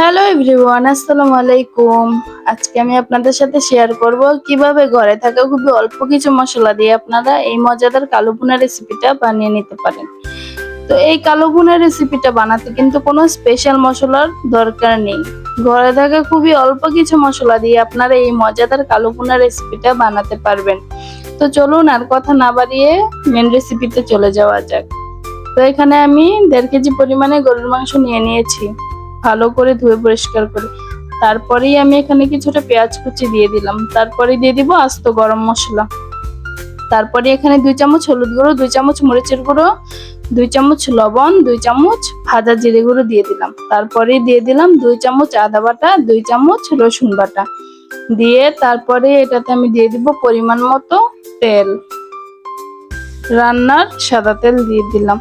Hello everyone আসসালামু আলাইকুম। আজকে আমি আপনাদের সাথে শেয়ার করব কীভাবে ঘরে থাকা খুবই অল্প কিছু মশলা দিয়ে আপনারা এই মজাদার কালো ভুনা রেসিপিটা বানিয়ে নিতে পারেন। তো এই কালো ভুনা রেসিপিটা বানাতে কিন্তু কোনো স্পেশাল মশলার দরকার নেই। ঘরে থাকা খুবই অল্প কিছু মশলা দিয়ে আপনারা এই মজাদার কালো ভুনা রেসিপিটা বানাতে পারবেন। তো চলুন আর কথা না বাড়িয়ে মেন রেসিপিতে চলে যাওয়া যাক। তো এখানে আমি দেড় কেজি পরিমাণে গরুর মাংস নিয়ে নিয়েছি। ভালো করে ধুয়ে পরিষ্কার করে। তারপরেই আমি এখানে কিছুটা পেঁয়াজ কুচি দিয়ে দিলাম। তারপরে দিয়ে দিব আস্ত গরম মশলা। তারপরে এখানে দুই চামচ হলুদ গুঁড়ো, দুই চামচ মরিচের গুঁড়ো, দুই চামচ লবণ, দুই চামচ ভাজা জিরে গুঁড়ো দিয়ে দিলাম। তারপরে দিয়ে দিলাম দুই চামচ আদা বাটা, দুই চামচ রসুন বাটা। দিয়ে তারপরে এটাতে আমি দিয়ে দিব পরিমাণ মতো তেল। রান্নার সাদা তেল দিয়ে দিলাম।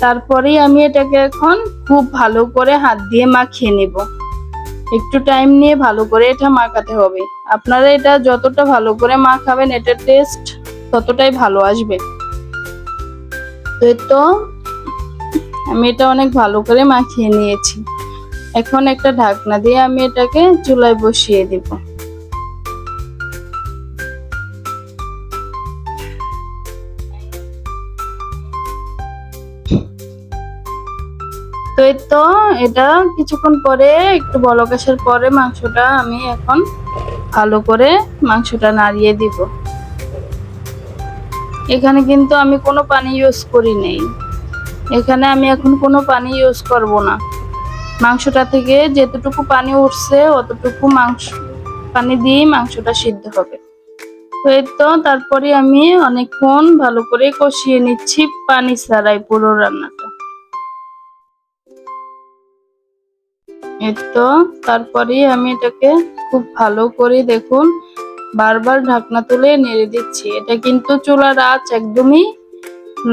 তারপরেই আমি এটাকে এখন খুব ভালো করে হাত দিয়ে মাখিয়ে নেব। একটু টাইম নিয়ে ভালো করে এটা মাখাতে হবে। আপনারা এটা যতটা ভালো করে মাখাবেন এটা টেস্ট ততটাই ভালো আসবে। তো তো আমি এটা অনেক ভালো করে মাখিয়ে নিয়েছি। এখন একটা ঢাকনা দিয়ে আমি এটাকে চুলায় বসিয়ে দিব। তো এই তো, এটা কিছুক্ষণ পরে, একটু বলক পরে মাংসটা আমি এখন ভালো করে মাংসটা নাড়িয়ে দিব। এখানে কিন্তু আমি কোনো পানি ইউজ করি নেই। এখানে আমি এখন কোনো পানি ইউজ করব না। মাংসটা থেকে যেতটুকু পানি উঠছে, অতটুকু মাংস, পানি দিয়েই মাংসটা সিদ্ধ হবে। তো এই তো, তারপরে আমি অনেকক্ষণ ভালো করে কষিয়ে নিচ্ছি পানি ছাড়াই পুরো রান্নাটা তো তারপরে আমি এটাকে খুব ভালো করে দেখুন, বারবার ঢাকনা তুলে নেড়ে দিচ্ছি। এটা কিন্তু চুলার আঁচ একদমই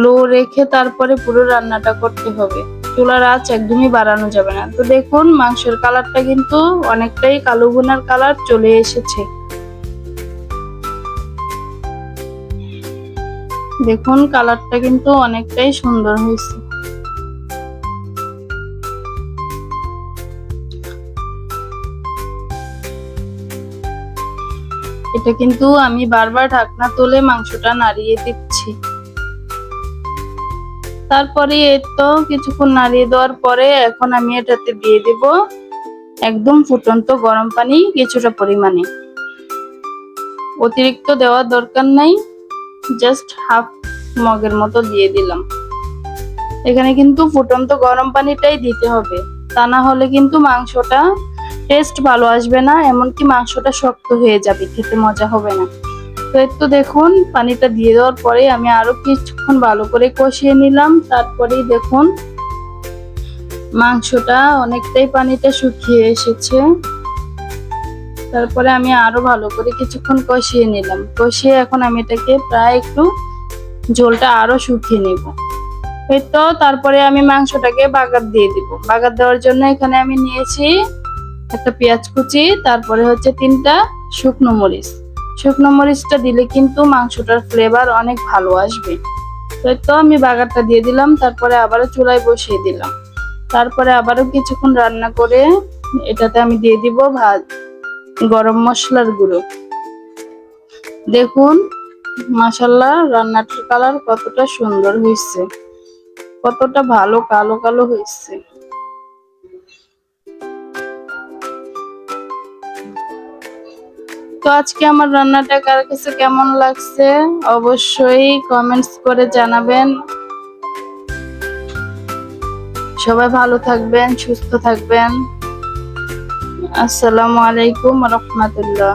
লো রেখে তারপরে পুরো রান্নাটা করতে হবে। চুলার আঁচ একদমই বাড়ানো যাবে না। তো দেখুন, মাংসের কালারটা কিন্তু অনেকটাই কালো বোনার কালার চলে এসেছে। দেখুন, কালারটা কিন্তু অনেকটাই সুন্দর হয়েছে। এটা কিন্তু আমি বারবার ঢাকনা তুলে মাংসটা নাড়িয়ে দিচ্ছি। তারপরে এই তো কিছুক্ষণ নাড়িয়ে দেওয়ার পরে এখন আমি এটাতে দিয়ে দেব একদম ফুটন্ত গরম পানি কিছুটা পরিমাণে। অতিরিক্ত দেওয়ার দরকার নাই জাস্ট হাফ মগের মতো দিয়ে দিলাম। এখানে কিন্তু ফুটন্ত গরম পানিটাই দিতে হবে, তা না হলে কিন্তু মাংসটা টেস্ট ভালো আসবে না, এমনকি মাংসটা শক্ত হয়ে যাবে, খেতে মজা হবে না। তো একটু দেখুন, পানিটা দিয়ে দেওয়ার পরে আমি আরও কিছুক্ষণ ভালো করে কষিয়ে নিলাম, তারপরেই দেখুন মাংসটা অনেকটাই পানিটা শুকিয়ে এসেছে। তারপরে আমি আরও ভালো করে কিছুক্ষণ কষিয়ে নিলাম। কষিয়ে এখন আমি এটাকে প্রায় একটু ঝোলটা আরও শুকিয়ে নেব। তো, তারপরে আমি মাংসটাকে বাগার দিয়ে দিব। বাগার দেওয়ার জন্য এখানে আমি নিয়েছি একটা পেঁয়াজ কুচি, তারপরে হচ্ছে তিনটা শুকনো মরিচ। শুকনো মরিচটা দিলে কিন্তু মাংসটার ফ্লেভার অনেক ভালো আসবে। তো আমি বাগারটা দিয়ে দিলাম, তারপরে আবারও চুলায় বসিয়ে দিলাম। তারপরে আবারও কিছুক্ষণ রান্না করে এটাতে আমি দিয়ে দিব ভাত, গরম মশলার গুঁড়ো। দেখুন মাসাল্লাহ রান্নাটার কালার কতটা সুন্দর হয়েছে। কতটা ভালো, কালো কালো হয়েছে। তো আজকে আমার রান্নাটা কার কাছে কেমন লাগছে অবশ্যই কমেন্টস করে জানাবেন। সবাই ভালো থাকবেন, সুস্থ থাকবেন। আসসালামু আলাইকুম রহমতুল্লাহ।